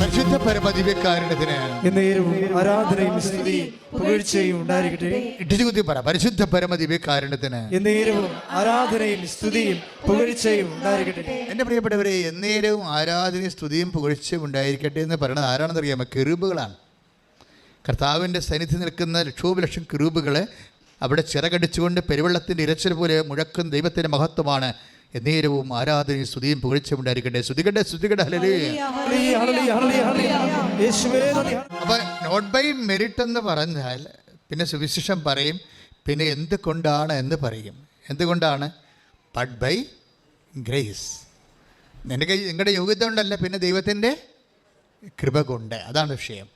പരിശുദ്ധ പരമദിവ്യകാരണത്തിന് എന്നേരവും ആരാധനയും സ്തുതിയും പുകഴ്ചയും ഉണ്ടായിരിക്കട്ടെ. പറ പരിശുദ്ധ പരമദിവ്യകാരണത്തിന് എന്നേരവും ആരാധനയും സ്തുതിയും പുകഴ്ചയും ഉണ്ടായിരിക്കട്ടെ. എന്റെ പ്രിയപ്പെട്ടവരെ എന്നേരവും ആരാധനയും സ്തുതിയും പുകഴ്ചയും ഉണ്ടായിരിക്കട്ടെ എന്ന് പറയുന്നത് ആരാണെന്ന് അറിയാമോ കർത്താവിന്റെ കർത്താവിന്റെ സന്നിധി നിൽക്കുന്ന ലക്ഷോപലക്ഷം കിറൂബുകളെ അവിടെ ചിറകടിച്ചുകൊണ്ട് പെരുവെള്ളത്തിന്റെ ഇരച്ചിൽ പോലെ മുഴക്കും ദൈവത്തിന്റെ മഹത്വമാണ്. എന്നേരവും ആരാധനയും സ്തുതിയും പുകഴ്ചയും ഉണ്ടായിരിക്കട്ടെ. സ്തുതികട്ടെ സ്തുതികട്ടെ ഹലേ അപ്പൊ നോട്ട് ബൈ മെറിറ്റ് എന്ന് പറഞ്ഞാൽ പിന്നെ സുവിശേഷം പറയും പിന്നെ എന്തുകൊണ്ടാണ് എന്ന് പറയും. എന്തുകൊണ്ടാണ്? ബട്ട് ബൈ ഗ്രേസ് നിനക്ക് നിങ്ങളുടെ യോഗ്യത കൊണ്ടല്ല പിന്നെ ദൈവത്തിന്റെ കൃപ കൊണ്ട്. അതാണ് വിഷയം.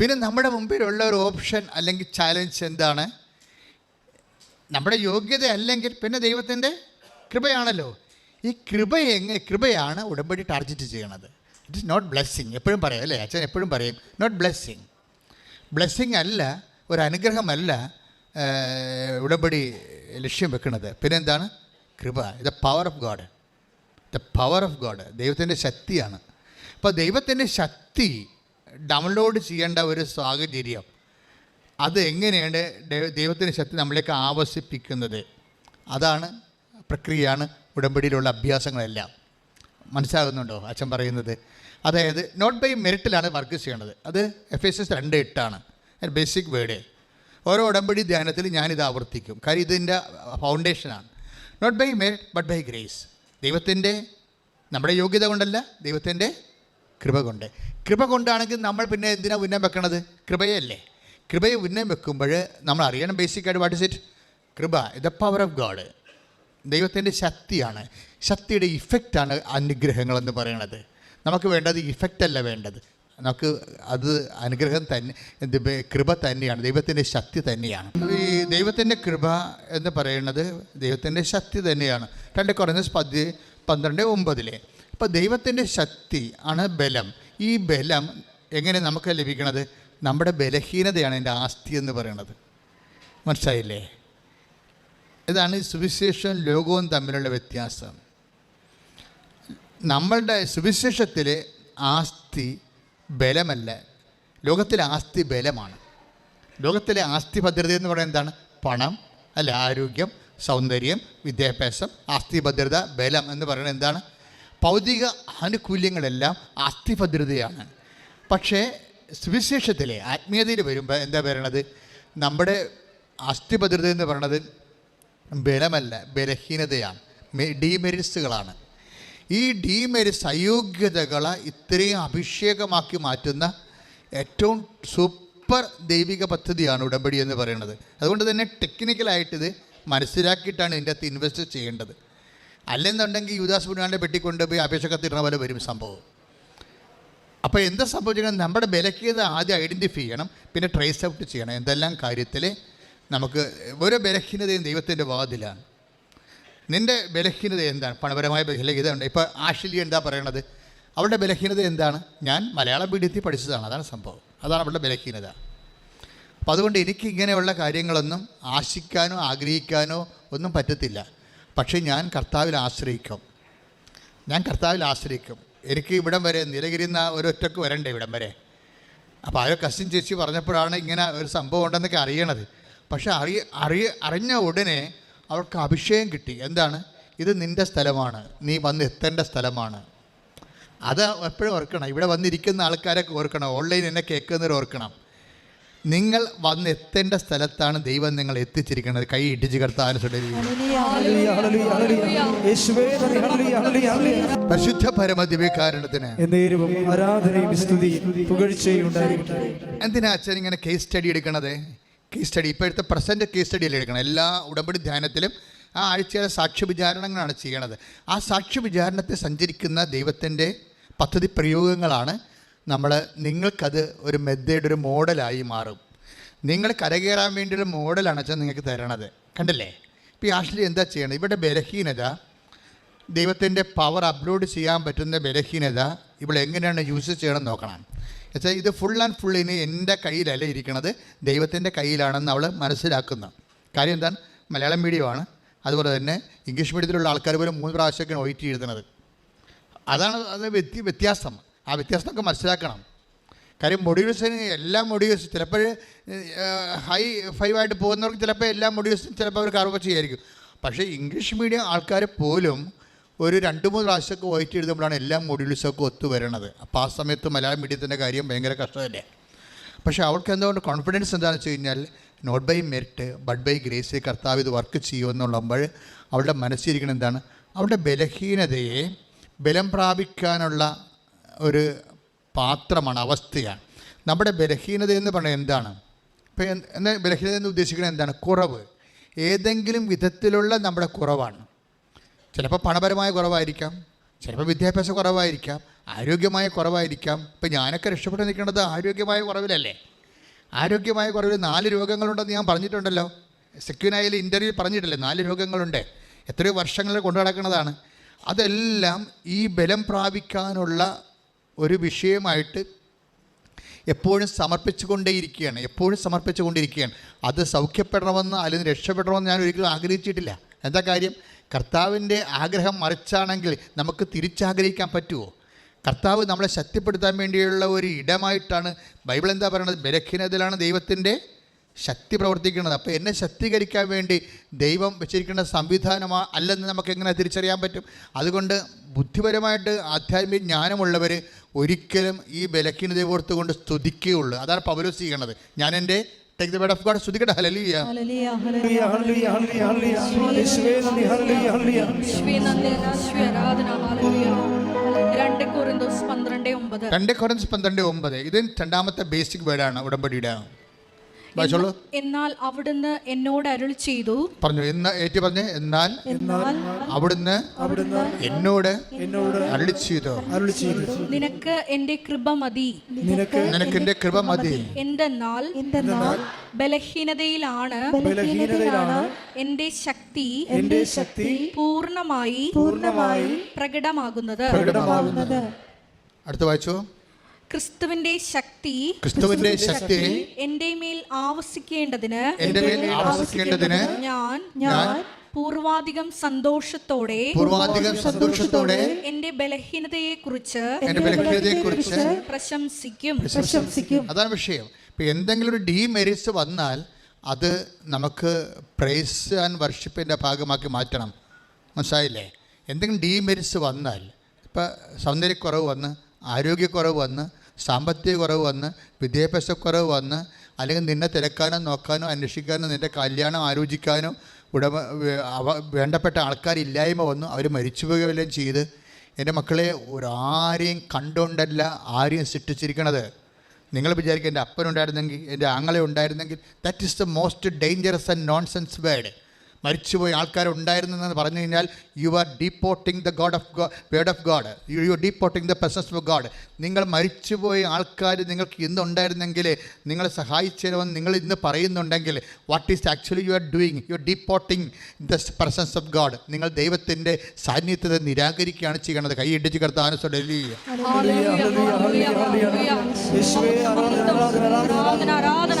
പിന്നെ നമ്മുടെ മുമ്പിലുള്ള ഒരു ഓപ്ഷൻ അല്ലെങ്കിൽ ചാലഞ്ച് എന്താണ്? നമ്മുടെ യോഗ്യത അല്ലെങ്കിൽ പിന്നെ ദൈവത്തിന്റെ കൃപയാണല്ലോ. ഈ കൃപ എങ്ങനെ കൃപയാണ് ഉടമ്പടി ടാർജറ്റ് ചെയ്യണത്. ഇറ്റ് ഇസ് നോട്ട് ബ്ലെസ്സിങ് എപ്പോഴും പറയും അല്ലേ? അച്ഛൻ എപ്പോഴും പറയും നോട്ട് ബ്ലെസ്സിങ് ബ്ലെസ്സിങ് അല്ല ഒരു അനുഗ്രഹമല്ല ഉടമ്പടി ലക്ഷ്യം വെക്കുന്നത് പിന്നെന്താണ്? കൃപ. The power of God the power of God ദൈവത്തിന്റെ ശക്തിയാണ്. അപ്പോൾ ദൈവത്തിന്റെ ശക്തി ഡൗൺലോഡ് ചെയ്യേണ്ട ഒരു സാഹചര്യം അത് എങ്ങനെയാണ് ദൈവ- ദൈവത്തിന്റെ ശക്തി നമ്മളിലേക്ക് ആവസിപ്പിക്കുന്നത് അതാണ് പ്രക്രിയയാണ് ഉടമ്പടിയിലുള്ള അഭ്യാസങ്ങളെല്ലാം. മനസ്സിലാകുന്നുണ്ടോ അച്ഛൻ പറയുന്നത്? അതായത് നോട്ട് ബൈ മെറിറ്റിലാണ് വർക്ക് ചെയ്യേണ്ടത്. അത് എഫ് എസ് എസ് രണ്ട് എട്ടാണ്. ബേസിക് വേർഡ് ഓരോ ഉടമ്പടി ധ്യാനത്തിൽ ഞാനിത് ആവർത്തിക്കും. കാര്യം ഇതിന്റെ ഫൗണ്ടേഷനാണ് not by merit but by grace ദൈവത്തിന്റെ നമ്മുടെ യോഗ്യത കൊണ്ടല്ല ദൈവത്തിന്റെ കൃപ കൊണ്ട്. കൃപ കൊണ്ടാണെങ്കിൽ നമ്മൾ പിന്നെ എന്തിനാണ് ഉന്നം വെക്കണത്? കൃപയല്ലേ. കൃപയെ ഉന്നം വെക്കുമ്പോൾ നമ്മൾ അറിയണം ബേസിക്കായിട്ട് വാട്ട് ഇസ് ഇറ്റ് കൃപ ദ പവർ ഓഫ് ഗോഡ് ദൈവത്തിന്റെ ശക്തിയാണ്. ശക്തിയുടെ ഇഫക്റ്റാണ് അനുഗ്രഹങ്ങളെന്ന് പറയണത്. നമുക്ക് വേണ്ടത് ഇഫക്റ്റല്ല വേണ്ടത്. നമുക്ക് അത് അനുഗ്രഹം തന്നെ എന്ത് കൃപ തന്നെയാണ്. ദൈവത്തിന്റെ ശക്തി തന്നെയാണ്. ഈ ദൈവത്തിന്റെ കൃപ എന്ന് പറയുന്നത് ദൈവത്തിന്റെ ശക്തി തന്നെയാണ്. രണ്ട് കുറഞ്ഞ പതി പന്ത്രണ്ട് ഒമ്പതിലെ. അപ്പോൾ ദൈവത്തിന്റെ ശക്തി ആണ് ബലം. ഈ ബലം എങ്ങനെ നമുക്ക് ലഭിക്കണത്? നമ്മുടെ ബലഹീനതയാണ് എന്റെ ആസ്തി എന്ന് പറയുന്നത് മനസ്സിലായില്ലേ? ഇതാണ് ഈ സുവിശേഷം ലോകവും തമ്മിലുള്ള വ്യത്യാസം. നമ്മളുടെ സുവിശേഷത്തിലെ ആസ്തി ബലമല്ല. ലോകത്തിലെ ആസ്തി ബലമാണ്. ലോകത്തിലെ ആസ്തി ഭദ്രത എന്ന് പറയുന്നത് എന്താണ്? പണം അല്ല ആരോഗ്യം സൗന്ദര്യം വിദ്യാഭ്യാസം ആസ്തി ഭദ്രത ബലം എന്ന് പറയുന്നത് എന്താണ്? ഭൗതിക ആനുകൂല്യങ്ങളെല്ലാം ആസ്തി ഭദ്രതയാണ്. പക്ഷേ സുവിശേഷത്തിലെ ആത്മീയതയിൽ വരുമ്പോൾ എന്താ പറയണത്? നമ്മുടെ ആസ്തി ഭദ്രത എന്ന് പറയണത് ബലമല്ല ബലഹീനതയാണ്. ഡീമെരിറ്റ്സുകളാണ്. ഈ ഡീമെരിറ്റ്സ് അയോഗ്യതകളെ ഇത്രയും അഭിഷേകമാക്കി മാറ്റുന്ന ഏറ്റവും സൂപ്പർ ദൈവിക പദ്ധതിയാണ് ഉടമ്പടി എന്ന് പറയുന്നത്. അതുകൊണ്ട് തന്നെ ടെക്നിക്കലായിട്ട് ഇത് മനസ്സിലാക്കിയിട്ടാണ് ഇതിന്റെ അകത്ത് ഇൻവെസ്റ്റ് ചെയ്യേണ്ടത്. അല്ലെന്നുണ്ടെങ്കിൽ യുദാസ് പെട്ടി കൊണ്ടുപോയി അപേക്ഷ കത്തിടുന്ന പോലെ വരും സംഭവം. അപ്പോൾ എന്താ സംഭവിച്ചാൽ നമ്മുടെ ബലക്കിയത് ആദ്യം ഐഡന്റിഫൈ ചെയ്യണം പിന്നെ ട്രേസ് ഔട്ട് ചെയ്യണം. എന്തെല്ലാം കാര്യത്തിൽ നമുക്ക് ഒരു ബലഹീനതയും ദൈവത്തിന്റെ വാതിലാണ് നിന്റെ ബലഹീനത എന്താണ്? പണപരമായ ബലഹീനത. ഉണ്ട് ഇപ്പോൾ ആഷിലി എന്താ പറയണത്? അവളുടെ ബലഹീനത എന്താണ്? ഞാൻ മലയാളം പീഡിയത്തിൽ പഠിച്ചതാണ്. അതാണ് സംഭവം. അതാണ് അവളുടെ ബലഹീനത. അപ്പം അതുകൊണ്ട് എനിക്ക് ഇങ്ങനെയുള്ള കാര്യങ്ങളൊന്നും ആശിക്കാനോ ആഗ്രഹിക്കാനോ ഒന്നും പറ്റത്തില്ല. പക്ഷേ ഞാൻ കർത്താവിൽ ആശ്രയിക്കും. ഞാൻ കർത്താവിൽ ആശ്രയിക്കും. എനിക്ക് ഇവിടം വരെ നിലകിരുന്ന ഒരൊറ്റക്ക് വരണ്ടേ ഇവിടം വരെ? അപ്പോൾ ആരോ കസിൻ ചേച്ചി പറഞ്ഞപ്പോഴാണ് ഇങ്ങനെ ഒരു സംഭവം ഉണ്ടെന്നൊക്കെ അറിയണത്. പക്ഷെ അറിയ അറിയ അറിഞ്ഞ ഉടനെ അവൾക്ക് അഭിഷേകം കിട്ടി. എന്താണ്? ഇത് നിന്റെ സ്ഥലമാണ്. നീ വന്ന് എത്തേണ്ട സ്ഥലമാണ്. അത് എപ്പോഴും ഓർക്കണം. ഇവിടെ വന്നിരിക്കുന്ന ആൾക്കാരൊക്കെ ഓർക്കണം. ഓൺലൈൻ എന്നെ കേൾക്കുന്നവർ ഓർക്കണം. നിങ്ങൾ വന്ന് എത്തേണ്ട സ്ഥലത്താണ് ദൈവം നിങ്ങൾ എത്തിച്ചിരിക്കുന്നത്. കൈ ഇടിച്ച് കിടത്താനും. പരിശുദ്ധ പരമ ദിവ്യകാരണത്തിന് എന്തിനാ അച്ഛൻ ഇങ്ങനെ കേസ് സ്റ്റഡി എടുക്കണത്? കേസ് സ്റ്റഡി ഇപ്പോഴത്തെ പ്രസന്റ് കേസ് സ്റ്റഡിയിൽ എടുക്കണം? എല്ലാ ഉടമ്പടി ധ്യാനത്തിലും ആ ആഴ്ചയിലെ സാക്ഷ്യ വിചാരണങ്ങളാണ് ചെയ്യണത്. ആ സാക്ഷ്യ വിചാരണത്തെ സഞ്ചരിക്കുന്ന ദൈവത്തിന്റെ പദ്ധതി പ്രയോഗങ്ങളാണ് നമ്മൾ നിങ്ങൾക്കത് ഒരു മെത്തേഡ് ഒരു മോഡലായി മാറും. നിങ്ങൾ കരകയറാൻ വേണ്ടി ഒരു മോഡലാണ് വെച്ചാൽ നിങ്ങൾക്ക് തരണത്. കണ്ടില്ലേ? ഇപ്പോൾ ഈ ആഷ്ലി എന്താ ചെയ്യണത്? ഇവിടെ ബലഹീനത ദൈവത്തിന്റെ പവർ അപ്ലോഡ് ചെയ്യാൻ പറ്റുന്ന ബലഹീനത ഇവിടെ എങ്ങനെയാണ് യൂസ് ചെയ്യണം നോക്കണം. വെച്ചാൽ ഇത് ഫുൾ ആൻഡ് ഫുൾ ഇനി എന്റെ കയ്യിലല്ല ഇരിക്കുന്നത് ദൈവത്തിന്റെ കയ്യിലാണെന്ന് അവൾ മനസ്സിലാക്കുന്നു. കാര്യം എന്താണ്? മലയാളം മീഡിയമാണ് അതുപോലെ തന്നെ ഇംഗ്ലീഷ് മീഡിയത്തിലുള്ള ആൾക്കാർ പോലും മൂന്ന് പ്രാവശ്യമൊക്കെ ഒയിറ്റ് എഴുതുന്നത്. അതാണ് അത് വ്യത്യ വ്യത്യാസം. ആ വ്യത്യാസമൊക്കെ മനസ്സിലാക്കണം. കാര്യം മൊഡ്യൂൾസിന് എല്ലാ മൊഡ്യൂൾസ് ചിലപ്പോൾ ഹൈ ഫൈവ് ആയിട്ട് പോകുന്നവർക്ക് ചിലപ്പോൾ എല്ലാ മൊഡ്യൂൾസും ചിലപ്പോൾ അവർക്ക് കർവ് ചെയ്യായിരിക്കും. പക്ഷേ ഇംഗ്ലീഷ് മീഡിയം ആൾക്കാർ പോലും ഒരു രണ്ട് മൂന്ന് പ്രാവശ്യമൊക്കെ വൈറ്റ് എഴുതുമ്പോഴാണ് എല്ലാ മൊഡ്യൂൾസൊക്കെ ഒത്തു വരണത് അപ്പോൾ ആ സമയത്ത് മലയാളം മീഡിയത്തിന്റെ കാര്യം ഭയങ്കര കഷ്ടമല്ലേ? പക്ഷേ അവൾക്ക് എന്തുകൊണ്ട് കോൺഫിഡൻസ് എന്താണെന്ന് വെച്ച് കഴിഞ്ഞാൽ not by merit but by grace കർത്താവ് ഇത് വർക്ക് ചെയ്യുമെന്നുള്ളപ്പോൾ അവളുടെ മനസ്സിരിക്കണം എന്താണ്? അവളുടെ ബലഹീനതയെ ബലം പ്രാപിക്കാനുള്ള ഒരു പാത്രമാണ് അവസ്ഥയാണ്. നമ്മുടെ ബലഹീനത എന്ന് പറഞ്ഞാൽ എന്താണ്? ഇപ്പോൾ എന്താ ബലഹീനത എന്ന് ഉദ്ദേശിക്കുന്നത് എന്താണ്? കുറവ്. ഏതെങ്കിലും വിധത്തിലുള്ള നമ്മുടെ കുറവാണ്. ചിലപ്പോൾ പണപരമായ കുറവായിരിക്കാം ചിലപ്പോൾ വിദ്യാഭ്യാസ കുറവായിരിക്കാം ആരോഗ്യമായ കുറവായിരിക്കാം. ഇപ്പം ഞാനൊക്കെ രക്ഷപ്പെട്ട് നിൽക്കേണ്ടത് ആരോഗ്യമായ കുറവിലല്ലേ? ആരോഗ്യമായ കുറവിൽ നാല് രോഗങ്ങളുണ്ടെന്ന് ഞാൻ പറഞ്ഞിട്ടുണ്ടല്ലോ. സെക്യൂനായാൽ ഇന്റർവ്യൂ പറഞ്ഞിട്ടില്ലേ? നാല് രോഗങ്ങളുണ്ട്. എത്രയോ വർഷങ്ങൾ കൊണ്ടു നടക്കുന്നതാണ്. അതെല്ലാം ഈ ബലം പ്രാപിക്കാനുള്ള ഒരു വിഷയമായിട്ട് എപ്പോഴും സമർപ്പിച്ചുകൊണ്ടേയിരിക്കുകയാണ്. എപ്പോഴും സമർപ്പിച്ചുകൊണ്ടിരിക്കുകയാണ്. അത് സൗഖ്യപ്പെടണമെന്ന് അല്ലെങ്കിൽ രക്ഷപ്പെടണമെന്ന് ഞാൻ ഒരിക്കലും ആഗ്രഹിച്ചിട്ടില്ല. എന്താ കാര്യം? കർത്താവിന്റെ ആഗ്രഹം മറിച്ചാണെങ്കിൽ നമുക്ക് തിരിച്ചാഗ്രഹിക്കാൻ പറ്റുമോ? കർത്താവ് നമ്മളെ ശക്തിപ്പെടുത്താൻ വേണ്ടിയുള്ള ഒരു ഇടമായിട്ടാണ് ബൈബിൾ എന്താ പറയുന്നത്? ബലഹീനതയിലാണ് ദൈവത്തിന്റെ ശക്തി പ്രവർത്തിക്കുന്നത്. അപ്പോൾ എന്നെ ശക്തീകരിക്കാൻ വേണ്ടി ദൈവം വെച്ചിരിക്കുന്ന സംവിധാനമാ അല്ലെന്ന് നമുക്ക് എങ്ങനെ തിരിച്ചറിയാൻ പറ്റും? അതുകൊണ്ട് ബുദ്ധിപരമായിട്ട് ആധ്യാത്മിക ജ്ഞാനമുള്ളവർ ഒരിക്കലും ഈ ബലഹീനതയെ ഓർത്തുകൊണ്ട് സ്തുതിക്കുകയുള്ളൂ. അതാണ് പൗലോസ് ചെയ്യണത്. ഞാൻ എന്റെ take the word of God. സ്തുതിക്കട്ടെ Hallelujah. Hallelujah. Hallelujah. Hallelujah. Hallelujah. Hallelujah. ആരാധന ഹല്ലേലൂയ രണ്ട് കൊറിന്തോസ് പന്ത്രണ്ട് ഒമ്പത് രണ്ട് കൊറൻസ് പന്ത്രണ്ട് ഒമ്പത് ഇത് രണ്ടാമത്തെ ബേസിക് വേർഡാണ് ഉടമ്പടിയുടെ വായിച്ചോളൂ. എന്നാൽ അവിടുന്ന് എന്നോട് അരുൾ ചെയ്തു. പറഞ്ഞു എന്ന് ഏറ്റു പറഞ്ഞു എന്നാൽ എന്നാൽ അവിടുന്ന് അവിടുന്ന് എന്നോട് എന്നോട് അരുൾ ചെയ്തു. അരുൾ ചെയ്തു. നിനക്ക് എന്റെ കൃപ മതി. നിനക്ക് നിനക്ക് എന്റെ കൃപ മതി. എന്തെന്നാൽ എന്തെന്നാൽ ബലഹീനതയിലാണ്. ബലഹീനതയിലാണ് എന്റെ ശക്തി എന്റെ ശക്തി പൂർണമായി പൂർണമായി പ്രകടമാകുന്നത്. പ്രകടമാകുന്നത്. അടുത്ത വായിച്ചു. ക്രിസ്തുവിന്റെ ശക്തി ക്രിസ്തുവിന്റെ ശക്തി എന്റെ മേൽ ആവസിക്കേണ്ടതിന് എന്റെ മേൽ ആവസിക്കേണ്ടതിന് ഞാൻ ഞാൻ പൂർവാധികം സന്തോഷത്തോടെ പൂർവാധികം സന്തോഷത്തോടെ എന്റെ ബലഹീനതയെ കുറിച്ച് എന്റെ ബലഹീനതയെ കുറിച്ച് പ്രശംസിക്കും. പ്രശംസിക്കും. അതാണ് വിഷയം. ഇപ്പൊ എന്തെങ്കിലും ഒരു ഡീമെരിറ്റ്സ് വന്നാൽ അത് നമുക്ക് പ്രൈസ് ആൻഡ് വർഷിപ്പിന്റെ ഭാഗമാക്കി മാറ്റണം. മനസ്സിലായില്ലേ? എന്തെങ്കിലും ഡീമെരിറ്റ്സ് വന്നാൽ ഇപ്പം സൗന്ദര്യക്കുറവ് വന്ന് ആരോഗ്യക്കുറവ് വന്ന് സാമ്പത്തിക കുറവ് വന്ന് വിദ്യാഭ്യാസക്കുറവ് വന്ന് അല്ലെങ്കിൽ നിന്നെ തിരക്കാനോ നോക്കാനോ അന്വേഷിക്കാനോ നിന്റെ കല്യാണം ആലോചിക്കാനോ ഉടമ വേണ്ടപ്പെട്ട ആൾക്കാരില്ലായ്മ വന്നു അവർ മരിച്ചുപോവുകയെല്ലാം ചെയ്ത് എന്റെ മക്കളെ ഒരാരെയും കണ്ടുകൊണ്ടല്ല ആരെയും സൃഷ്ടിച്ചിരിക്കണത്. നിങ്ങൾ വിചാരിക്കുക എന്റെ അപ്പനുണ്ടായിരുന്നെങ്കിൽ എന്റെ ആങ്ങളെ ഉണ്ടായിരുന്നെങ്കിൽ that is the most dangerous and nonsense word മരിച്ചുപോയ ആൾക്കാരുണ്ടായിരുന്നെന്ന് പറഞ്ഞു കഴിഞ്ഞാൽ you are deporting the God of word of God you you deporting the presence of God നിങ്ങൾ മരിച്ചുപോയ ആൾക്കാർ നിങ്ങൾക്ക് ഇന്നുണ്ടായിരുന്നെങ്കിൽ നിങ്ങളെ സഹായിച്ചതെന്ന് നിങ്ങൾ ഇന്ന് പറയുന്നുണ്ടെങ്കിൽ what is actually you are doing you are deporting the presence of God നിങ്ങൾ ദൈവത്തിന്റെ സാന്നിധ്യത്തെ നിരാകരിക്കുകയാണ് ചെയ്യണത് കൈ ഇടിച്ച് കർത്താനുസരിച്ച് ഹല്ലേലൂയ, ഹല്ലേലൂയ, ഹല്ലേലൂയ. യേശുവേ ആരാധന ആരാധന ആരാധന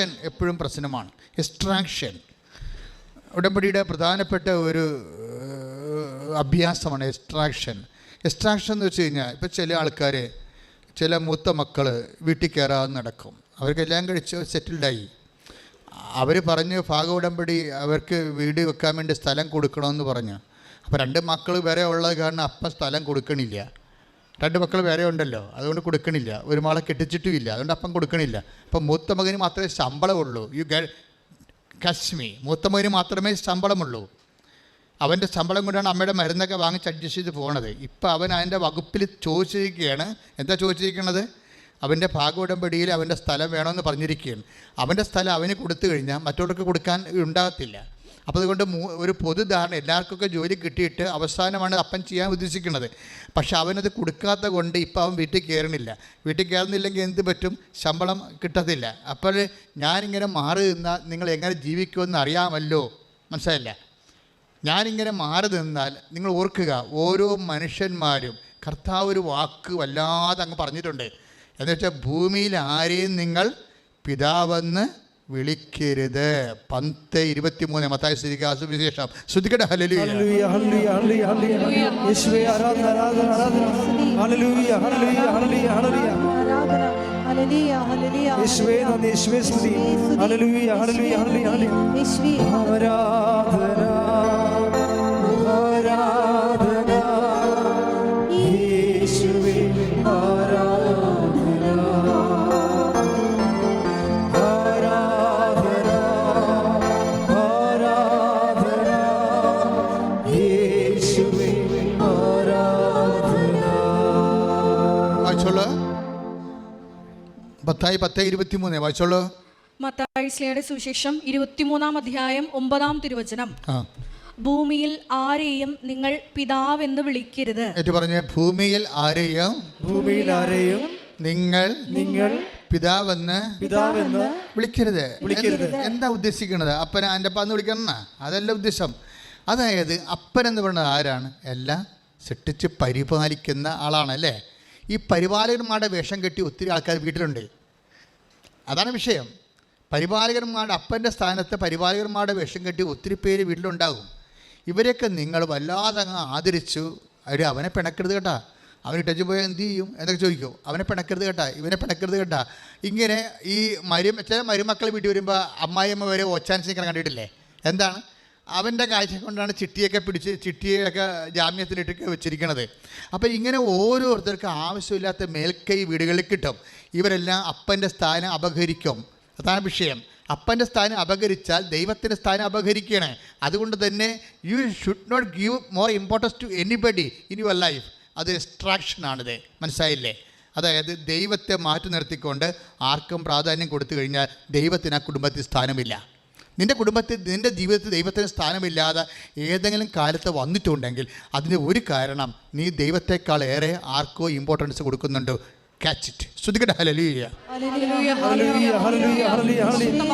എപ്പോഴും പ്രശ്നമാണ്. എക്സ്ട്രാക്ഷൻ ഉടമ്പടിയുടെ പ്രധാനപ്പെട്ട ഒരു അഭ്യാസമാണ് എക്സ്ട്രാക്ഷൻ എക്സ്ട്രാക്ഷൻ എന്ന് വെച്ച് കഴിഞ്ഞാൽ ഇപ്പോൾ ചില ആൾക്കാർ ചില മൂത്ത മക്കൾ വീട്ടിൽ കയറാതെ നടക്കും. അവർക്കെല്ലാം കഴിച്ച് സെറ്റിൽഡായി അവർ പറഞ്ഞ് ഭാഗ ഉടമ്പടി അവർക്ക് വീട് വെക്കാൻ വേണ്ടി സ്ഥലം കൊടുക്കണമെന്ന് പറഞ്ഞു. അപ്പോൾ രണ്ട് മക്കൾ വരെ ഉള്ളത് കാരണം അപ്പം സ്ഥലം കൊടുക്കണില്ല. രണ്ട് മക്കൾ വേറെ ഉണ്ടല്ലോ അതുകൊണ്ട് കൊടുക്കണില്ല. ഒരു മാളെ കെട്ടിച്ചിട്ടുമില്ല അതുകൊണ്ട് അപ്പം കൊടുക്കണില്ല. അപ്പം മൂത്ത മകന് മാത്രമേ ശമ്പളമുള്ളൂ. യു ഗെ കശ്മി മൂത്ത മകന് മാത്രമേ ശമ്പളമുള്ളൂ. അവന്റെ ശമ്പളം കൊണ്ടാണ് അമ്മയുടെ മരുന്നൊക്കെ വാങ്ങിച്ച് അഡ്ജസ്റ്റ് ചെയ്ത് പോണത്. ഇപ്പം അവൻ അതിന്റെ വകുപ്പിൽ ചോദിച്ചിരിക്കുകയാണ്. എന്താ ചോദിച്ചിരിക്കുന്നത് അവന്റെ ഭാഗോടമ്പടിയിൽ അവന്റെ സ്ഥലം വേണമെന്ന് പറഞ്ഞിരിക്കുകയാണ്. അവന്റെ സ്ഥലം അവന് കൊടുത്തു കഴിഞ്ഞാൽ മറ്റുള്ളവർക്ക് കൊടുക്കാൻ ഉണ്ടാകത്തില്ല. അപ്പോൾ അതുകൊണ്ട് ഒരു പൊതുധാരണ എല്ലാവർക്കൊക്കെ ജോലി കിട്ടിയിട്ട് അവസാനമാണ് അപ്പൻ ചെയ്യാൻ ഉദ്ദേശിക്കുന്നത്. പക്ഷെ അവനത് കൊടുക്കാത്ത കൊണ്ട് ഇപ്പം അവൻ വീട്ടിൽ കയറണില്ല വീട്ടിൽ കയറുന്നില്ലെങ്കിൽ എന്ത് പറ്റും? ശമ്പളം കിട്ടത്തില്ല. അപ്പോൾ ഞാനിങ്ങനെ മാറി നിന്നാൽ നിങ്ങൾ എങ്ങനെ ജീവിക്കുമെന്ന് അറിയാമല്ലോ? മനസ്സിലായില്ല? ഞാനിങ്ങനെ മാറി നിന്നാൽ നിങ്ങൾ ഓർക്കുക ഓരോ മനുഷ്യന്മാരും കർത്താവ് ഒരു വാക്ക് വല്ലാതെ അങ്ങ് പറഞ്ഞിട്ടുണ്ട്. എന്നുവെച്ചാൽ ഭൂമിയിൽ ആരെയും നിങ്ങൾ പിതാവെന്ന് വിളിക്കരുത്. പത്ത് ഇരുപത്തി മൂന്ന് മത്തായ സ്ഥിതിക്ക് സുവിശേഷം ശ്രദ്ധിക്കട്ടെ? ഹലലു ഹല്ലേലൂയ പത്തായി പത്ത് ഇരുപത്തി മൂന്ന് വായിച്ചോളൂ മത്തായിസ്ലയുടെ സുവിശേഷം ഇരുപത്തിമൂന്നാം അധ്യായം ഒമ്പതാം തിരുവചനം. ഭൂമിയിൽ ആരെയും നിങ്ങൾ പിതാവെന്ന് വിളിക്കരുത്. ഏറ്റു പറഞ്ഞ ഭൂമിയിൽ ആരെയും ഭൂമിയിൽ ആരെയും നിങ്ങൾ നിങ്ങൾ പിതാവെന്ന് പിതാവെന്ന് വിളിക്കരുത്. വിളിക്കരുത്. എന്ത്- എന്താ ഉദ്ദേശിക്കുന്നത്? അപ്പന എന്റെ അപ്പ എന്ന്? വിളിക്കണം അതല്ല ഉദ്ദേശം. അതായത് അപ്പൻ എന്ന് പറയുന്നത് ആരാണ്? എല്ലാം സൃഷ്ടിച്ച് പരിപാലിക്കുന്ന ആളാണ് അല്ലേ? ഈ പരിപാലകന്മാരുടെ വേഷം കെട്ടി ഒത്തിരി ആൾക്കാർ വീട്ടിലുണ്ട്. അതാണ് വിഷയം. പരിപാലകന്മാരുടെ അപ്പന്റെ സ്ഥാനത്ത് പരിപാലകന്മാരുടെ വേഷം കെട്ടി ഒത്തിരി പേര് വീട്ടിലുണ്ടാകും. ഇവരെയൊക്കെ നിങ്ങൾ വല്ലാതെ അങ്ങ് ആദരിച്ചു. അവർ അവനെ പിണക്കരുത് കേട്ടാ. അവൻ ടച്ച് പോയാൽ എന്ത് ചെയ്യും? എന്നൊക്കെ ചോദിക്കും. അവനെ പിണക്കരുത് കേട്ടാ. ഇവനെ പിണക്കരുത് കേട്ടാ. ഇങ്ങനെ ഈ മരു ചില മരുമക്കൾ വീട്ടിൽ വരുമ്പോൾ അമ്മായിയമ്മ വരെ ഒച്ചാൻസ് നിൽക്കണം കണ്ടിട്ടില്ലേ? എന്താണ്? അവന്റെ കാഴ്ച കൊണ്ടാണ് ചിട്ടിയൊക്കെ പിടിച്ച് ചിട്ടിയൊക്കെ ജാമ്യത്തിലിട്ടൊക്കെ വെച്ചിരിക്കണത്. അപ്പോൾ ഇങ്ങനെ ഓരോരുത്തർക്ക് ആവശ്യമില്ലാത്ത മേൽക്കൈ വീടുകളിൽ കിട്ടും. ഇവരെല്ലാം അപ്പന്റെ സ്ഥാനം അപഹരിക്കും. അതാണ് വിഷയം. അപ്പന്റെ സ്ഥാനം അപഹരിച്ചാൽ ദൈവത്തിന്റെ സ്ഥാനം അപഹരിക്കുകയാണ്. അതുകൊണ്ട് തന്നെ you should not give more importance to anybody in your life അത് എക്സ്ട്രാക്ഷനാണിത് മനസ്സിലായില്ലേ? അതായത് ദൈവത്തെ മാറ്റി നിർത്തിക്കൊണ്ട് ആർക്കും പ്രാധാന്യം കൊടുത്തു കഴിഞ്ഞാൽ ദൈവത്തിന് ആ കുടുംബത്തിൽ സ്ഥാനമില്ല. നിന്റെ കുടുംബത്തിൽ നിന്റെ ജീവിതത്തിൽ ദൈവത്തിന് സ്ഥാനമില്ലാതെ ഏതെങ്കിലും കാലത്ത് വന്നിട്ടുണ്ടെങ്കിൽ അതിന് ഒരു കാരണം നീ ദൈവത്തെക്കാൾ ഏറെ ആർക്കോ ഇമ്പോർട്ടൻസ് കൊടുക്കുന്നുണ്ട്. ക്യാച്ച് ഇറ്റ് ശ്രുതികട ഹലലിയ ഹല്ലേലൂയ, ഹല്ലേലൂയ ഹല്ലേലൂയ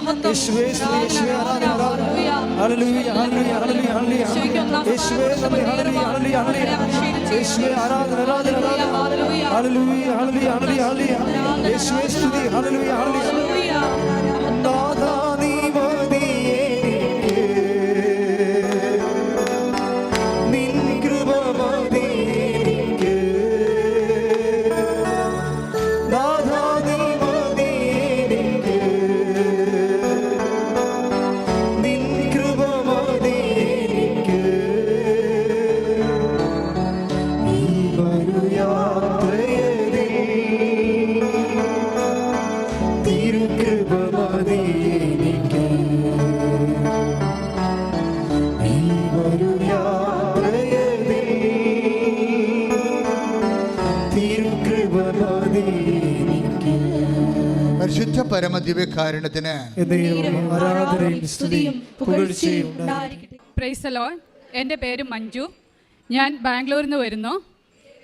പരിശുദ്ധ പരമദിവ്യകാരണത്തിന് എന്നേക്കും ആരാധനയും സ്തുതിയും പുകഴ്ചയും ഉണ്ടായിരിക്കട്ടെ. ഉണ്ടായിരിക്കട്ടെ. പ്രൈസ് ലോൺ എന്റെ പേര് മഞ്ജു. ഞാൻ ബാംഗ്ലൂരിൽ നിന്ന് വരുന്നു.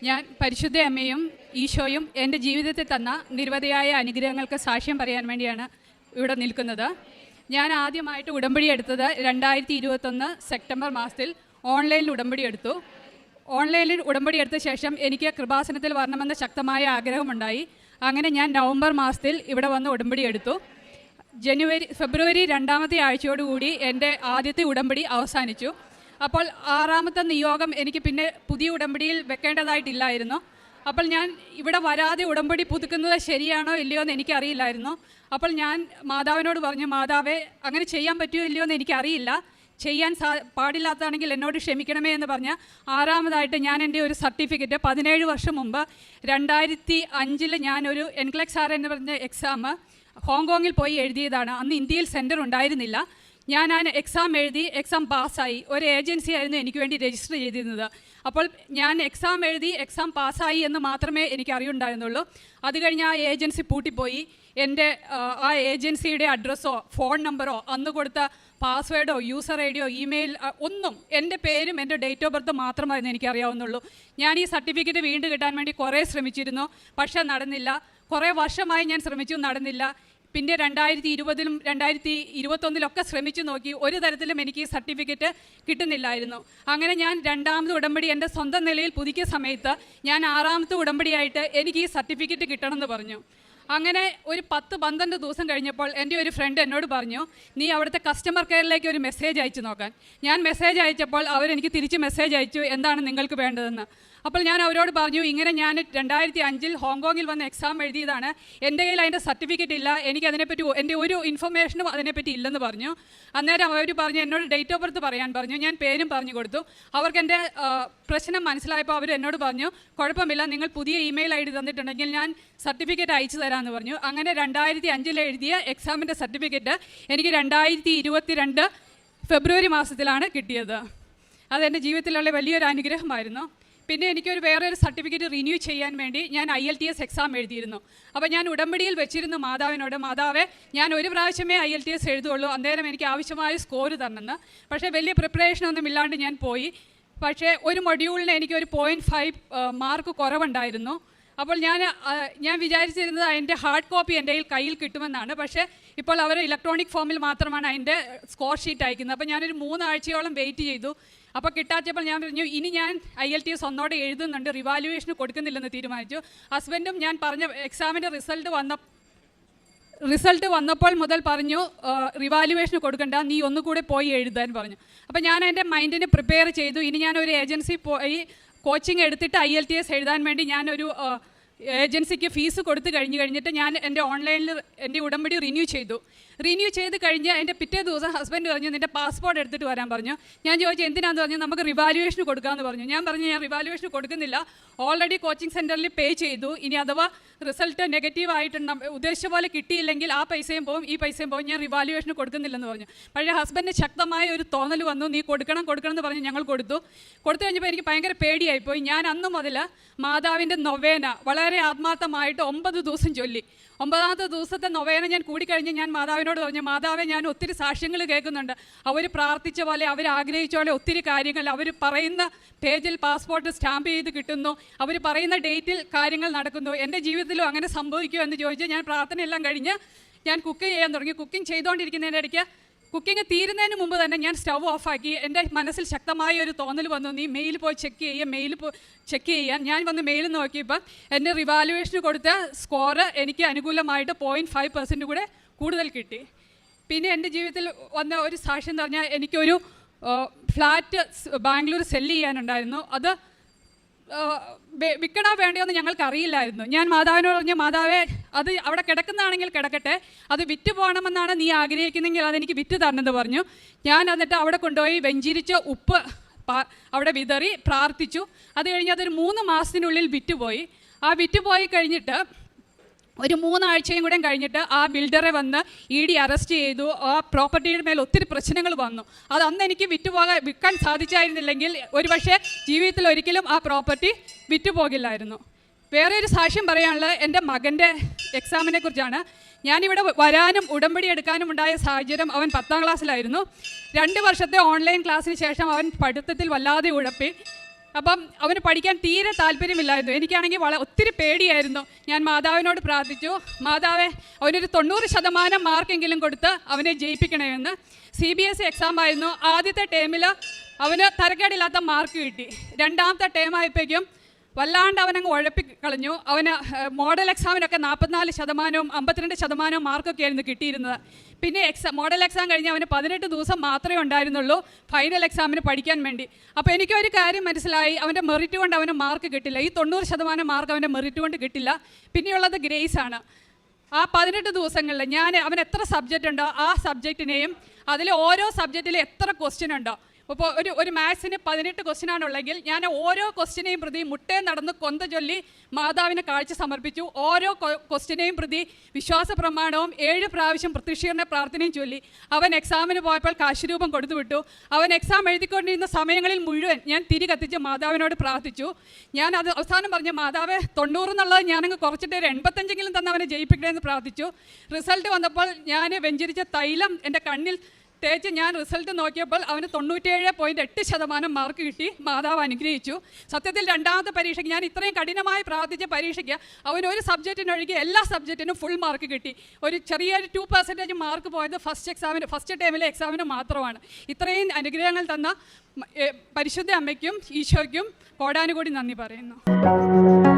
ഞാൻ പരിശുദ്ധ അമ്മയും ഈശോയും എന്റെ ജീവിതത്തിൽ തന്ന നിരവധിയായ അനുഗ്രഹങ്ങൾക്ക് സാക്ഷ്യം പറയാൻ വേണ്ടിയാണ് ഇവിടെ നിൽക്കുന്നത്. ഞാൻ ആദ്യമായിട്ട് ഉടമ്പടി എടുത്തത് രണ്ടായിരത്തി ഇരുപത്തൊന്ന് സെപ്റ്റംബർ മാസത്തിൽ ഓൺലൈനിൽ ഉടമ്പടി എടുത്തു. ഓൺലൈനിൽ ഉടമ്പടി എടുത്ത ശേഷം എനിക്ക് കൃപാസനത്തിൽ വരണമെന്ന ശക്തമായ ആഗ്രഹമുണ്ടായി. അങ്ങനെ ഞാൻ നവംബർ മാസത്തിൽ ഇവിടെ വന്ന് ഉടമ്പടി എടുത്തു. ജനുവരി ഫെബ്രുവരി രണ്ടാമത്തെ ആഴ്ചയോടുകൂടി എന്റെ ആദ്യത്തെ ഉടമ്പടി അവസാനിച്ചു. അപ്പോൾ ആറാമത്തെ നിയോഗം എനിക്ക് പിന്നെ പുതിയ ഉടമ്പടിയിൽ വെക്കേണ്ടതായിട്ടില്ലായിരുന്നു. അപ്പോൾ ഞാൻ ഇവിടെ വരാതെ ഉടമ്പടി പുതുക്കുന്നത് ശരിയാണോ ഇല്ലയോ എന്ന് എനിക്കറിയില്ലായിരുന്നു. അപ്പോൾ ഞാൻ മാതാവിനോട് പറഞ്ഞു മാതാവേ അങ്ങനെ ചെയ്യാൻ പറ്റുമോ ഇല്ലയോ എന്ന് എനിക്കറിയില്ല. ചെയ്യാൻ സാ പാടില്ലാത്തതാണെങ്കിൽ എന്നോട് ക്ഷമിക്കണമേ എന്ന് പറഞ്ഞ ആറാമതായിട്ട് ഞാൻ എന്റെ ഒരു സർട്ടിഫിക്കറ്റ് പതിനേഴ് വർഷം മുമ്പ് രണ്ടായിരത്തി അഞ്ചിൽ ഞാനൊരു എൻക്ലക്സ് ആർ എന്ന് പറഞ്ഞ എക്സാം ഹോങ്കോങ്ങിൽ പോയി എഴുതിയതാണ്. അന്ന് ഇന്ത്യയിൽ സെന്റർ ഉണ്ടായിരുന്നില്ല. ഞാൻ ആ എക്സാം എഴുതി എക്സാം പാസ്സായി. ഒരു ഏജൻസി ആയിരുന്നു എനിക്ക് വേണ്ടി രജിസ്റ്റർ ചെയ്തിരുന്നത്. അപ്പോൾ ഞാൻ എക്സാം എഴുതി എക്സാം പാസ്സായി എന്ന് മാത്രമേ എനിക്ക് അറിയുണ്ടായിരുന്നുള്ളൂ. അത് കഴിഞ്ഞ് ആ ഏജൻസി പൂട്ടിപ്പോയി. എന്റെ ആ ഏജൻസിയുടെ അഡ്രസ്സോ ഫോൺ നമ്പറോ അന്ന് കൊടുത്ത പാസ്വേഡോ യൂസർ ഐ ഡിയോ ഇമെയിൽ ഒന്നും എന്റെ പേരും എന്റെ ഡേറ്റ് ഓഫ് ബർത്ത് മാത്രമായിരുന്നു എനിക്കറിയാവുന്നുള്ളൂ. ഞാൻ ഈ സർട്ടിഫിക്കറ്റ് വീണ്ടും കിട്ടാൻ വേണ്ടി കുറേ ശ്രമിച്ചിരുന്നു പക്ഷേ നടന്നില്ല. കുറേ വർഷമായി ഞാൻ ശ്രമിച്ചു നടന്നില്ല. പിന്നെ രണ്ടായിരത്തി ഇരുപതിലും രണ്ടായിരത്തി ഇരുപത്തൊന്നിലൊക്കെ ശ്രമിച്ചു നോക്കി ഒരു തരത്തിലും എനിക്ക് ഈ സർട്ടിഫിക്കറ്റ് കിട്ടുന്നില്ലായിരുന്നു. അങ്ങനെ ഞാൻ രണ്ടാമത് ഉടമ്പടി എന്റെ സ്വന്തം നിലയിൽ പുതുക്കിയ സമയത്ത് ഞാൻ ആറാമത്തെ ഉടമ്പടിയായിട്ട് എനിക്ക് ഈ സർട്ടിഫിക്കറ്റ് കിട്ടണമെന്ന് പറഞ്ഞു. അങ്ങനെ ഒരു പത്ത് പന്ത്രണ്ട് ദിവസം കഴിഞ്ഞപ്പോൾ എന്റെ ഒരു ഫ്രണ്ട് എന്നോട് പറഞ്ഞു നീ അവിടുത്തെ കസ്റ്റമർ കെയറിലേക്ക് ഒരു മെസ്സേജ് അയച്ചു നോക്കാൻ ഞാൻ മെസ്സേജ് അയച്ചപ്പോൾ അവരെനിക്ക് തിരിച്ച് മെസ്സേജ് അയച്ചു എന്താണ് നിങ്ങൾക്ക് വേണ്ടതെന്ന്? അപ്പോൾ ഞാൻ അവരോട് പറഞ്ഞു ഇങ്ങനെ ഞാൻ രണ്ടായിരത്തി അഞ്ചിൽ ഹോങ്കോങ്ങിൽ വന്ന് എക്സാം എഴുതിയതാണ്. എന്റെ കയ്യിൽ അതിന്റെ സർട്ടിഫിക്കറ്റ് ഇല്ല. എനിക്ക് അതിനെപ്പറ്റി എന്റെ ഒരു ഇൻഫർമേഷനും അതിനെപ്പറ്റി ഇല്ലെന്ന് പറഞ്ഞു. അന്നേരം അവർ പറഞ്ഞു എന്നോട് ഡേറ്റ് ഓഫ് ബർത്ത് പറയാൻ പറഞ്ഞു. ഞാൻ പേരും പറഞ്ഞു കൊടുത്തു. അവർക്ക് എന്റെ പ്രശ്നം മനസ്സിലായപ്പോൾ അവർ എന്നോട് പറഞ്ഞു കുഴപ്പമില്ല നിങ്ങൾ പുതിയ ഇമെയിൽ ഐ ഡി തന്നിട്ടുണ്ടെങ്കിൽ ഞാൻ സർട്ടിഫിക്കറ്റ് അയച്ചു തരാമെന്ന് പറഞ്ഞു. അങ്ങനെ രണ്ടായിരത്തി അഞ്ചിൽ എഴുതിയ എക്സാമിന്റെ സർട്ടിഫിക്കറ്റ് എനിക്ക് രണ്ടായിരത്തി ഇരുപത്തി രണ്ട് ഫെബ്രുവരി മാസത്തിലാണ് കിട്ടിയത്. അതെന്റെ ജീവിതത്തിലുള്ള വലിയൊരു അനുഗ്രഹമായിരുന്നു. പിന്നെ എനിക്കൊരു വേറെ ഒരു സർട്ടിഫിക്കറ്റ് റിന്യൂ ചെയ്യാൻ വേണ്ടി ഞാൻ I L T S exam എഴുതിയിരുന്നു. അപ്പോൾ ഞാൻ ഉടമ്പടിയിൽ വെച്ചിരുന്ന മാതാവിനോട് മാതാവേ ഞാൻ ഒരു പ്രാവശ്യമേ ഐ എൽ ടി എസ് എഴുതുള്ളൂ. അന്നേരം എനിക്ക് ആവശ്യമായ സ്കോർ തന്നെന്ന് പക്ഷേ വലിയ പ്രിപ്പറേഷനൊന്നും ഇല്ലാണ്ട് ഞാൻ പോയി. പക്ഷേ ഒരു മൊഡ്യൂളിന് എനിക്ക് ഒരു പോയിന്റ് ഫൈവ് മാർക്ക് കുറവുണ്ടായിരുന്നു. അപ്പോൾ ഞാൻ ഞാൻ വിചാരിച്ചിരുന്നത് അതിന്റെ ഹാർഡ് കോപ്പി എന്റെ കയ്യിൽ കയ്യിൽ കിട്ടുമെന്നാണ്. പക്ഷേ ഇപ്പോൾ അവർ ഇലക്ട്രോണിക് ഫോമിൽ മാത്രമാണ് അതിന്റെ സ്കോർ ഷീറ്റ് അയക്കുന്നത്. അപ്പോൾ ഞാനൊരു മൂന്നാഴ്ചയോളം വെയിറ്റ് ചെയ്തു. അപ്പോൾ കിട്ടാത്തപ്പോൾ ഞാൻ പറഞ്ഞു ഇനി ഞാൻ ഐ എൽ ടി എസ് ഒന്നോടെ എഴുതുന്നുണ്ട് റിവാലുവേഷന് കൊടുക്കുന്നില്ലെന്ന് തീരുമാനിച്ചു. ഹസ്ബൻഡും ഞാൻ പറഞ്ഞ എക്സാമിന്റെ റിസൾട്ട് വന്ന റിസൾട്ട് വന്നപ്പോൾ മുതൽ പറഞ്ഞു റിവാലുവേഷന് കൊടുക്കണ്ട നീ ഒന്നുകൂടെ പോയി എഴുതാൻ പറഞ്ഞു. അപ്പോൾ ഞാൻ എന്റെ മൈൻഡിനെ പ്രിപ്പയർ ചെയ്തു. ഇനി ഞാൻ ഒരു ഏജൻസി പോയി കോച്ചിങ് എടുത്തിട്ട് ഐ എൽ ടി എസ് എഴുതാൻ വേണ്ടി ഞാനൊരു ഏജൻസിക്ക് ഫീസ് കൊടുത്തു കഴിഞ്ഞ് കഴിഞ്ഞിട്ട് ഞാൻ എന്റെ ഓൺലൈനിൽ എന്റെ ഉടമ്പടി റിന്യൂ ചെയ്തു. റിന്യൂ ചെയ്ത് കഴിഞ്ഞ് എന്റെ പിറ്റേ ദിവസം ഹസ്ബൻഡ് പറഞ്ഞു നിന്റെ പാസ്പോർട്ട് എടുത്തിട്ട് വരാൻ പറഞ്ഞു. ഞാൻ ചോദിച്ചു എന്തിനാന്ന്? പറഞ്ഞു നമുക്ക് റിവാലുവേഷന് കൊടുക്കാമെന്ന് പറഞ്ഞു. ഞാൻ പറഞ്ഞു ഞാൻ റിവാലുവേഷൻ കൊടുക്കുന്നില്ല. ഓൾറെഡി കോച്ചിങ് സെന്ററിൽ പേ ചെയ്തു. ഇനി അഥവാ റിസൾട്ട് നെഗറ്റീവ് ആയിട്ടുണ്ട് ഉദ്ദേശിച്ച പോലെ കിട്ടിയില്ലെങ്കിൽ ആ പൈസയും പോകും ഈ പൈസയും പോകും ഞാൻ റിവാലുവേഷന് കൊടുക്കുന്നില്ലെന്ന് പറഞ്ഞു. പക്ഷേ ഹസ്ബൻഡിന് ശക്തമായ ഒരു തോന്നൽ വന്നു. നീ കൊടുക്കണം കൊടുക്കണം എന്ന് പറഞ്ഞ് ഞങ്ങൾ കൊടുത്തു. കൊടുത്തു കഴിഞ്ഞപ്പോൾ എനിക്ക് ഭയങ്കര പേടിയായിപ്പോയി. ഞാൻ അന്ന് മുതൽ മാതാവിന്റെ നൊവേന വളരെ ആത്മാർത്ഥമായിട്ട് ഒമ്പത് ദിവസം ചൊല്ലി. ഒമ്പതാമത്തെ ദിവസത്തെ നൊവേന ഞാൻ കൂടിക്കഴിഞ്ഞ് ഞാൻ മാതാവിനോട് പറഞ്ഞു മാതാവെ ഞാൻ ഒത്തിരി സാക്ഷ്യങ്ങൾ കേൾക്കുന്നുണ്ട്. അവർ പ്രാർത്ഥിച്ച പോലെ അവർ ആഗ്രഹിച്ച പോലെ ഒത്തിരി കാര്യങ്ങൾ അവർ പറയുന്ന പേജിൽ പാസ്പോർട്ട് സ്റ്റാമ്പ് ചെയ്ത് കിട്ടുന്നു. അവർ പറയുന്ന ഡേറ്റിൽ കാര്യങ്ങൾ നടക്കുന്നു. എന്റെ ജീവിതത്തിലും അങ്ങനെ സംഭവിക്കുമോ? എന്ന് ചോദിച്ച് ഞാൻ പ്രാർത്ഥനയെല്ലാം കഴിഞ്ഞ് ഞാൻ കുക്ക് ചെയ്യാൻ തുടങ്ങി. കുക്കിംഗ് ചെയ്തുകൊണ്ടിരിക്കുന്നതിന്റെ ഇടയ്ക്ക് കുക്കിംഗ് തീരുന്നതിന് മുമ്പ് തന്നെ ഞാൻ സ്റ്റവ് ഓഫാക്കി. എന്റെ മനസ്സിൽ ശക്തമായ ഒരു തോന്നൽ വന്നു. നീ മെയിൽ പോയി ചെക്ക് ചെയ്യുക മെയിൽ പോയി ചെക്ക് ചെയ്യാൻ ഞാൻ വന്ന് മെയിൽ നോക്കിയപ്പോൾ എന്റെ റിവാലുവേഷന് കൊടുത്ത സ്കോറ് എനിക്ക് അനുകൂലമായിട്ട് പോയിന്റ് ഫൈവ് പെർസെന്റ് കൂടെ കൂടുതൽ കിട്ടി. പിന്നെ എന്റെ ജീവിതത്തിൽ വന്ന ഒരു സാക്ഷ്യം എന്ന് പറഞ്ഞാൽ എനിക്കൊരു ഫ്ലാറ്റ് ബാംഗ്ലൂർ സെല്ല് ചെയ്യാനുണ്ടായിരുന്നു. അത് വിൽക്കണോ വേണ്ടയോ എന്ന് ഞങ്ങൾക്ക് അറിയില്ലായിരുന്നു ഞാൻ മാതാവിനോട് പറഞ്ഞു മാതാവേ അത് അവിടെ കിടക്കുന്നതാണെങ്കിൽ കിടക്കട്ടെ. അത് വിറ്റ് പോകണമെന്നാണ് നീ ആഗ്രഹിക്കുന്നെങ്കിൽ അതെനിക്ക് വിറ്റ് തരണമെന്ന് പറഞ്ഞു. ഞാൻ എന്നിട്ട് അവിടെ കൊണ്ടുപോയി വെഞ്ചിരിച്ച ഉപ്പ് അവിടെ വിതറി പ്രാർത്ഥിച്ചു. അത് കഴിഞ്ഞ് അതൊരു മൂന്ന് മാസത്തിനുള്ളിൽ വിറ്റുപോയി ആ വിറ്റുപോയി കഴിഞ്ഞിട്ട് ഒരു മൂന്നാഴ്ചയും കൂടെ കഴിഞ്ഞിട്ട് ആ ബിൽഡറെ വന്ന് ഇ ഡി അറസ്റ്റ് ചെയ്തു. ആ പ്രോപ്പർട്ടിയുടെ മേൽ ഒത്തിരി പ്രശ്നങ്ങൾ വന്നു. അത് അന്ന് എനിക്ക് വിറ്റുപോകാൻ വിൽക്കാൻ സാധിച്ചായിരുന്നില്ലെങ്കിൽ ഒരുപക്ഷെ ജീവിതത്തിൽ ഒരിക്കലും ആ പ്രോപ്പർട്ടി വിറ്റുപോകില്ലായിരുന്നു. വേറെ ഒരു സാക്ഷ്യം പറയാനുള്ളത് എന്റെ മകന്റെ എക്സാമിനെ കുറിച്ചാണ്. ഞാനിവിടെ വരാനും ഉടമ്പടി എടുക്കാനും ഉണ്ടായ സാഹചര്യം അവൻ പത്താം ക്ലാസ്സിലായിരുന്നു. രണ്ട് വർഷത്തെ ഓൺലൈൻ ക്ലാസ്സിന് ശേഷം അവൻ പഠിത്തത്തിൽ വല്ലാതെ ഉഴപ്പി. അപ്പം അവന് പഠിക്കാൻ തീരെ താല്പര്യമില്ലായിരുന്നു. എനിക്കാണെങ്കിൽ വളരെ ഒത്തിരി പേടിയായിരുന്നു. ഞാൻ മാതാവിനോട് പ്രാർത്ഥിച്ചു. മാതാവെ അവനൊരു തൊണ്ണൂറ് ശതമാനം മാർക്കെങ്കിലും കൊടുത്ത് അവനെ ജയിപ്പിക്കണമെന്ന് C B S E exam ആയിരുന്നു. ആദ്യത്തെ ടേമിൽ അവന് തരക്കേടില്ലാത്ത മാർക്ക് കിട്ടി. രണ്ടാമത്തെ ടേം ആയപ്പോഴേക്കും വല്ലാണ്ട് അവനങ്ങ് ഉഴപ്പി കളഞ്ഞു അവന് മോഡൽ എക്സാമിനൊക്കെ നാൽപ്പത്തിനാല് ശതമാനവും അമ്പത്തിരണ്ട് ശതമാനവും മാർക്കൊക്കെ ആയിരുന്നു കിട്ടിയിരുന്നത്. പിന്നെ എക്സാം മോഡൽ എക്സാം കഴിഞ്ഞ് അവന് പതിനെട്ട് ദിവസം മാത്രമേ ഉണ്ടായിരുന്നുള്ളൂ ഫൈനൽ എക്സാമിന് പഠിക്കാൻ വേണ്ടി. അപ്പോൾ എനിക്കൊരു കാര്യം മനസ്സിലായി. അവന്റെ മെറിറ്റ് കൊണ്ട് അവന് മാർക്ക് കിട്ടില്ല. ഈ തൊണ്ണൂറ് ശതമാനം മാർക്ക് അവന്റെ മെറിറ്റ് കൊണ്ട് കിട്ടില്ല. പിന്നെയുള്ളത് ഗ്രേസ് ആണ്. ആ പതിനെട്ട് ദിവസങ്ങളിൽ ഞാൻ അവൻ എത്ര സബ്ജക്റ്റ് ഉണ്ടോ ആ സബ്ജക്റ്റിനെയും അതിൽ ഓരോ സബ്ജക്റ്റിലും എത്ര ക്വസ്റ്റ്യൻ ഉണ്ടോ അപ്പോൾ ഒരു ഒരു മാത്സിന് പതിനെട്ട് ക്വസ്റ്റ്യനാണുള്ളെങ്കിൽ ഞാൻ ഓരോ ക്വസ്റ്റ്യനെയും പ്രതി മുട്ടേ നടന്ന് കൊന്ത ചൊല്ലി മാതാവിന് കാഴ്ച സമർപ്പിച്ചു. ഓരോ ക്വസ്റ്റ്യനെയും പ്രതി വിശ്വാസ പ്രമാണവും ഏഴ് പ്രാവശ്യം പ്രത്യക്ഷീകരണ പ്രാർത്ഥനയും ചൊല്ലി. അവൻ എക്സാമിന് പോയപ്പോൾ കാശുരൂപം കൊടുത്തുവിട്ടു അവൻ എക്സാം എഴുതിക്കൊണ്ടിരുന്ന സമയങ്ങളിൽ മുഴുവൻ ഞാൻ തിരി കത്തിച്ച് മാതാവിനോട് പ്രാർത്ഥിച്ചു. ഞാൻ അത് അവസാനം പറഞ്ഞ മാതാവ് തൊണ്ണൂറ് എന്നുള്ളത് ഞാനങ്ങ് കുറച്ചിട്ട് ഒരു എൺപത്തഞ്ചെങ്കിലും തന്നെ അവനെ ജയിപ്പിക്കണമെന്ന് പ്രാർത്ഥിച്ചു. റിസൾട്ട് വന്നപ്പോൾ ഞാൻ വെഞ്ചരിച്ച തൈലം എന്റെ കണ്ണിൽ തേച്ച് ഞാൻ റിസൾട്ട് നോക്കിയപ്പോൾ അവന് തൊണ്ണൂറ്റേഴ് പോയിന്റ് എട്ട് ശതമാനം മാർക്ക് കിട്ടി. മാതാവ് അനുഗ്രഹിച്ചു. സത്യത്തിൽ രണ്ടാമത്തെ പരീക്ഷയ്ക്ക് ഞാൻ ഇത്രയും കഠിനമായി പ്രാർത്ഥിച്ച പരീക്ഷയ്ക്ക് അവൻ ഒരു സബ്ജക്റ്റിനൊഴികെ എല്ലാ സബ്ജക്റ്റിനും ഫുൾ മാർക്ക് കിട്ടി. ഒരു ചെറിയൊരു ടു പെർസെന്റേജ് മാർക്ക് പോയത് ഫസ്റ്റ് എക്സാമിന് ഫസ്റ്റ് ടൈമിലെ എക്സാമിന് മാത്രമാണ്. ഇത്രയും അനുഗ്രഹങ്ങൾ തന്ന പരിശുദ്ധ അമ്മയ്ക്കും ഈശോയ്ക്കും കോടാനുകൂടി നന്ദി പറയുന്നു.